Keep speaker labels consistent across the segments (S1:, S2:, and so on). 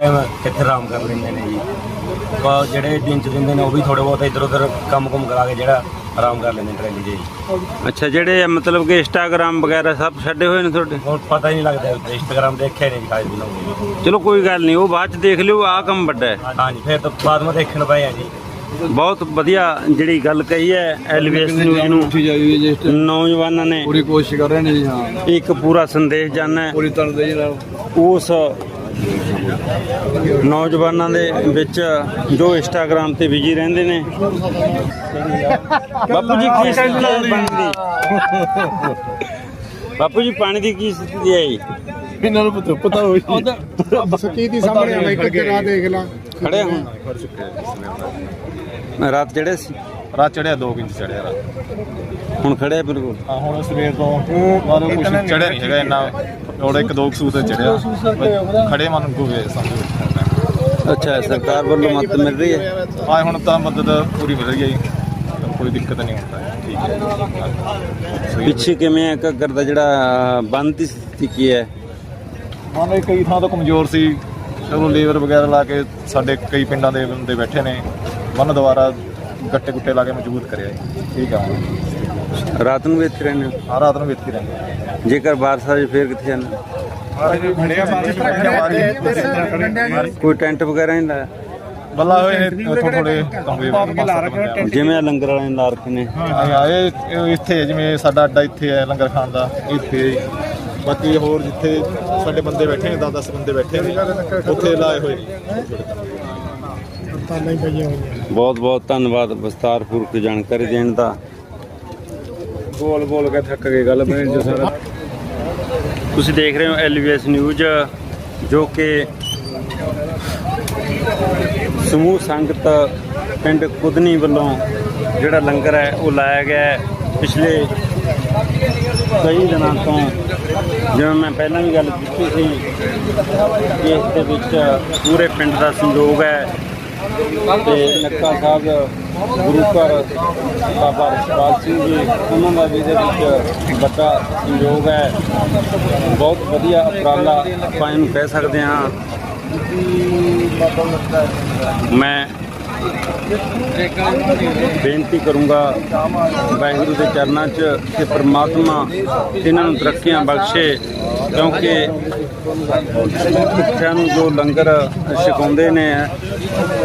S1: Time ਕਿੱਥੇ ਆਰਾਮ ਕਰ ਲੈਂਦੇ ਨੇ ਜੀ। ਬਾ ਜਿਹੜੇ ਦਿਨ ਚ ਦਿੰਦੇ ਨੇ ਉਹ ਵੀ ਥੋੜੇ ਬਹੁਤ ਇੱਧਰ ਉੱਧਰ ਕੰਮ ਕੁਮ ਕਰਾ ਕੇ ਜਿਹੜਾ ਆਰਾਮ ਕਰ ਲੈਂਦੇ ਟਰੈਲੀ ਜੀ।
S2: ਅੱਛਾ ਜਿਹੜੇ ਮਤਲਬ ਕਿ ਇੰਸਟਾਗ੍ਰਾਮ ਵਗੈਰਾ ਸਭ ਛੱਡੇ ਹੋਏ ਨੇ ਤੁਹਾਡੇ?
S1: ਹੁਣ ਪਤਾ ਹੀ ਨਹੀਂ ਲੱਗਦਾ ਇੰਸਟਾਗ੍ਰਾਮ ਦੇਖਿਆ ਨਹੀਂ ਖਾਈ ਦਿਨ ਹੋ ਗਏ
S2: ਚਲੋ ਕੋਈ ਗੱਲ ਨਹੀਂ ਉਹ ਬਾਅਦ ਚ ਦੇਖ ਲਿਓ ਆਹ ਕੰਮ ਵੱਡਾ ਹੈ।
S1: ਹਾਂਜੀ ਫਿਰ ਤੋਂ ਬਾਅਦ ਮੈਂ ਦੇਖਣ ਪਏ ਆ ਜੀ।
S2: ਬਹੁਤ ਵਧੀਆ ਜਿਹੜੀ ਗੱਲ ਕਹੀ ਹੈ ਐਲਵੀਐਸ ਨਿਊਜ਼ ਨੂੰ
S3: ਉੱਠੀ ਜਾਈ ਜੀ
S2: ਨੌਜਵਾਨਾਂ ਨੇ
S3: ਪੂਰੀ ਕੋਸ਼ਿਸ਼ ਕਰ ਰਹੇ ਨੇ ਜੀ ਹਾਂ।
S2: ਇੱਕ ਪੂਰਾ ਸੰਦੇਸ਼ ਜਾਣਾ ਹੈ।
S3: ਪੂਰੀ ਤਰ੍ਹਾਂ ਦੇ ਨਾਲ।
S2: ਉਸ ਨੌਜਵਾਨਾਂ ਦੇ ਵਿੱਚ ਜੋ ਇੰਸਟਾਗ੍ਰਾਮ ਤੇ ਬਿਜ਼ੀ ਰਹਿੰਦੇ ਨੇ। ਬਾਪੂ ਜੀ ਕੀ ਸਥਿਤੀ ਹੈ ਪਾਣੀ ਦੀ? ਬਾਪੂ ਜੀ ਪਾਣੀ ਦੀ ਕੀ ਸਥਿਤੀ ਹੈ ਜੀ?
S3: ਇਹਨਾਂ ਨੂੰ ਪਤਾ ਪਤਾ ਹੋਈ
S4: ਸਕੀ ਦੀ ਸਾਹਮਣੇ ਆ ਇੱਕ ਕਿਰਾ ਦੇਖ ਲਾ।
S2: ਖੜੇ ਹੁਣ? ਰਾਤ ਚੜੇ ਸੀ।
S5: ਰਾਤ ਚੜਿਆ 2 ਇੰਚ ਚੜਿਆ ਰਾਤ।
S2: ਹੁਣ ਖੜੇ ਬਿਲਕੁਲ।
S5: ਹਾਂ ਹੁਣ ਸਵੇਰ ਤੋਂ ਬਾਅਦ ਕੁਝ ਚੜਿਆ ਨਹੀਂ ਹੈਗਾ ਇੰਨਾ ਥੋੜਾ ਇੱਕ ਦੋ ਕਸੂਤ ਤੇ ਚੜਿਆ ਖੜੇ ਮਨ ਕੋ ਵੇ ਸਮਝੋ
S2: ਅੱਛਾ ਸਰਕਾਰ ਵੱਲੋਂ ਮਦਦ ਮਿਲ ਰਹੀ ਹੈ?
S5: ਹਾਂ ਹੁਣ ਤਾਂ ਮਦਦ ਪੂਰੀ ਮਿਲ ਰਹੀ ਹੈ ਜੀ। ਕੋਈ ਦਿੱਕਤ ਨਹੀਂ ਹੁੰਦਾ। ਹੈ। ਠੀਕ ਹੈ।
S2: ਪਿੱਛੇ ਕਿਵੇਂ ਹੈ ਘੱਗਰ ਦਾ ਜਿਹੜਾ ਬੰਦ ਦੀ ਸਥਿਤੀ ਕੀ ਹੈ?
S5: ਮਨ ਇਹ ਕਈ ਥਾਂ ਤੋਂ ਕਮਜ਼ੋਰ ਸੀ। ਚਲੋ ਲੇਬਰ ਵਗੈਰਾ ਲਾ ਕੇ ਸਾਡੇ ਕਈ ਪਿੰਡਾਂ ਦੇ ਬੰਦੇ ਬੈਠੇ ਨੇ। ਮਨ ਦੁਆਰਾ ਗੱਟੇ ਗੁੱਟੇ ਲਾ ਕੇ ਮਜ਼ਬੂਤ ਕਰਿਆ ਜੀ। ਠੀਕ ਆ
S2: ਰਾਤ ਨੂੰ ਵੀ ਇੱਥੇ ਰਹਿੰਦੇ ਹੋ?
S5: ਹਾਂ ਰਾਤ ਨੂੰ ਵੀ ਇੱਥੇ ਰਹਿੰਦੇ
S2: ਜੇਕਰ ਬਾਰਿਸ਼ ਆ ਜਾਏ ਫੇਰ ਕਿੱਥੇ ਜਾਂਦੇ ਕੋਈ ਟੈਂਟ ਵਗੈਰਾ ਨਹੀਂ ਲਾਇਆ?
S5: ਬੱਲਾ ਹੋਏ ਥੋੜੇ ਥੋੜੇ ਕਮਰੇ
S2: ਜਿਵੇਂ ਆਹ ਲੰਗਰ ਵਾਲਿਆਂ ਨੇ ਲਾ ਰੱਖੇ ਨੇ।
S5: ਆ ਇਹ ਇਹ ਇੱਥੇ ਹੈ ਜਿਵੇਂ ਸਾਡਾ ਅੱਡਾ ਇੱਥੇ ਹੈ ਲੰਗਰ ਖਾਣ ਦਾ। ਇੱਥੇ ਹੈ। ਬਾਕੀ ਹੋਰ ਜਿੱਥੇ ਸਾਡੇ ਬੰਦੇ ਬੈਠੇ ਨੇ 10-10 ਬੰਦੇ ਬੈਠੇ ਨੇ ਉੱਥੇ ਲਾਏ ਹੋਏ ਨੇ।
S2: ਬਹੁਤ ਬਹੁਤ ਧੰਨਵਾਦ ਵਿਸਤਾਰਪੂਰਵਕ ਜਾਣਕਾਰੀ ਦੇਣ ਦਾ।
S3: ਬੋਲ ਬੋਲ ਕੇ ਥੱਕ ਗਏ ਗੱਲ ਬਣੇ ਜੋ ਸਾਰਾ।
S2: ਤੁਸੀਂ ਦੇਖ ਰਹੇ ਹੋ ਐਲਵੀਐਸ ਨਿਊਜ਼ ਜੋ ਕਿ ਸਮੂਹ ਸੰਗਤ ਪਿੰਡ ਕੁਦਨੀ ਵੱਲੋਂ ਜਿਹੜਾ ਲੰਗਰ ਹੈ ਉਹ ਲਾਇਆ ਗਿਆ ਪਿਛਲੇ ਕਈ ਦਿਨਾਂ ਤੋਂ ਜਿਵੇਂ ਮੈਂ ਪਹਿਲਾਂ ਵੀ ਗੱਲ ਕੀਤੀ ਸੀ ਕਿ ਇਸ ਦੇ ਵਿੱਚ ਪੂਰੇ ਪਿੰਡ ਦਾ ਸੰਯੋਗ ਹੈ ਤੇ ਨੱਕਾ ਸਾਹਿਬ, ਗੁਰੂ ਘਰ, ਬਾਬਾ ਰਸਪਾਲ ਸਿੰਘ ਜੀ, ਉਹਨਾਂ ਦਾ ਵੀ ਇਹਦੇ ਵਿੱਚ ਵੱਡਾ ਸੰਯੋਗ ਹੈ। ਬਹੁਤ ਵਧੀਆ ਉਪਰਾਲਾ ਆਪਾਂ ਇਹਨੂੰ ਕਹਿ ਸਕਦੇ ਹਾਂ। ਮੈਂ ਬੇਨਤੀ ਕਰੂੰਗਾ ਵਾਹਿਗੁਰੂ ਦੇ ਚਰਨਾਂ 'ਚ ਕਿ ਪ੍ਰਮਾਤਮਾ ਇਹਨਾਂ ਨੂੰ ਤਰੱਕੀਆਂ ਬਖਸ਼ੇ, ਕਿਉਂਕਿ ਸਿੱਖਿਆ ਨੂੰ ਜੋ ਲੰਗਰ ਛਕਾਉਂਦੇ ਨੇ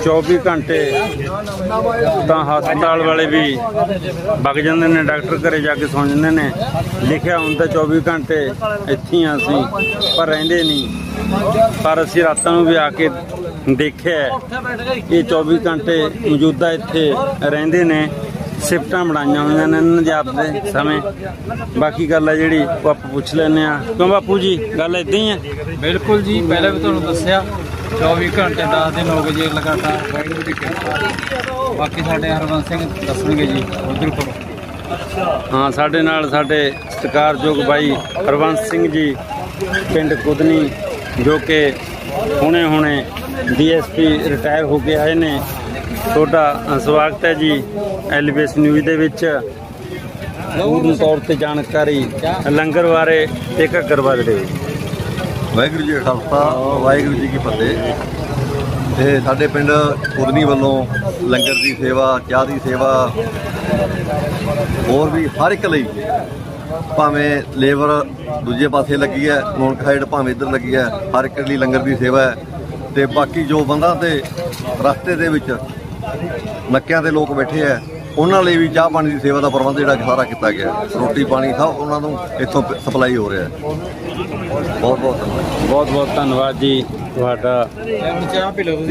S2: 24 ਘੰਟੇ ਤਾਂ ਹਸਪਤਾਲ ਵਾਲੇ ਵੀ ਵਗ ਜਾਂਦੇ ਨੇ, ਡਾਕਟਰ ਘਰੇ ਜਾ ਕੇ ਸੌਂ ਜਾਂਦੇ ਨੇ। ਲਿਖਿਆ ਹੁੰਦਾ 24 ਘੰਟੇ ਇੱਥੇ ਹੀ ਆ ਅਸੀਂ, ਪਰ ਰਹਿੰਦੇ ਨਹੀਂ। ਪਰ ਅਸੀਂ ਰਾਤਾਂ ਨੂੰ ਵੀ ਆ ਕੇ ਦੇਖਿਆ ਇਹ 24 ਘੰਟੇ ਮੌਜੂਦਾ ਇੱਥੇ ਰਹਿੰਦੇ ਨੇ ਸਿਫਟਾਂ ਬਣਾਈਆਂ ਹੋਈਆਂ ਨੇ ਇਹਨਾਂ ਦੇ ਸਮੇਂ। ਬਾਕੀ ਗੱਲ ਹੈ ਜਿਹੜੀ ਉਹ ਆਪਾਂ ਪੁੱਛ ਲੈਂਦੇ ਆ ਕਿਉਂ ਬਾਪੂ ਜੀ ਗੱਲ ਇਦਾਂ ਹੀ ਹੈ?
S6: ਬਿਲਕੁਲ ਜੀ ਪਹਿਲਾਂ ਵੀ ਤੁਹਾਨੂੰ ਦੱਸਿਆ 24 ਘੰਟੇ 10 ਦਿਨ ਹੋ ਗਏ ਜੀ ਲਗਾਤਾਰ। ਵਾਹਿਗੁਰੂ ਦੀ ਕਿਰਪਾ ਬਾਕੀ ਸਾਡੇ ਹਰਵੰਸ ਸਿੰਘ ਦੱਸਣਗੇ ਜੀ ਉਧਰ ਕੋਲ
S2: ਹਾਂ ਸਾਡੇ ਨਾਲ ਸਾਡੇ ਸਤਿਕਾਰਯੋਗ ਬਾਈ ਹਰਵੰਸ ਸਿੰਘ ਜੀ ਪਿੰਡ ਕੁਦਨੀ ਜੋ ਕਿ ਹੁਣੇ ਹੁਣੇ ਡੀਐਸਪੀ ਰਿਟਾਇਰ ਹੋ ਕੇ ਆਏ ਨੇ। ਤੁਹਾਡਾ ਸਵਾਗਤ ਹੈ ਜੀ ਐਲਬੀਐਸ ਨਿਊਜ਼ ਦੇ ਵਿੱਚ। ਪੂਰਨ ਤੌਰ ਤੇ ਜਾਣਕਾਰੀ ਲੰਗਰ ਬਾਰੇ ਤੇ ਘੱਗਰ ਬਾਰੇ ਦਿਓ
S7: ਵਾਹਿਗੁਰੂ ਜੀ ਖਾਲਸਾ, ਵਾਹਿਗੁਰੂ ਜੀ ਕੀ ਫਤਿਹ। ਤੇ ਸਾਡੇ ਪਿੰਡ ਕੁਦਨੀ ਵੱਲੋਂ ਲੰਗਰ ਦੀ ਸੇਵਾ, ਚਾਹ ਦੀ ਸੇਵਾ, ਹੋਰ ਵੀ ਹਰ ਇੱਕ ਲਈ ਭਾਵੇਂ ਲੇਬਰ ਦੂਜੇ ਪਾਸੇ ਲੱਗੀ ਹੈ ਨੌਨ ਸਾਈਡ ਭਾਵੇਂ ਇੱਧਰ ਲੱਗੀ ਹੈ, ਹਰ ਇੱਕ ਲਈ ਲੰਗਰ ਦੀ ਸੇਵਾ ਹੈ। ਤੇ ਬਾਕੀ ਜੋ ਬੰਦਾ ਤੇ ਰਸਤੇ ਦੇ ਵਿੱਚ ਨੱਕਿਆਂ ਤੇ ਲੋਕ ਬੈਠੇ ਹੈ ਉਹਨਾਂ ਲਈ ਵੀ ਚਾਹ ਪਾਣੀ ਦੀ ਸੇਵਾ ਦਾ ਪ੍ਰਬੰਧ ਜਿਹੜਾ ਸਾਰਾ ਕੀਤਾ ਗਿਆ। ਰੋਟੀ ਪਾਣੀ ਸਭ ਉਹਨਾਂ ਨੂੰ ਇੱਥੋਂ ਸਪਲਾਈ ਹੋ ਰਿਹਾ। ਹੈ ਬਹੁਤ ਬਹੁਤ ਧੰਨਵਾਦ।
S2: ਬਹੁਤ ਬਹੁਤ ਧੰਨਵਾਦ ਜੀ। ਤੁਹਾਡਾ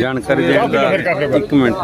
S2: ਜਾਣਕਾਰੀ ਦੇਣ ਦਾ ਇੱਕ ਮਿੰਟ।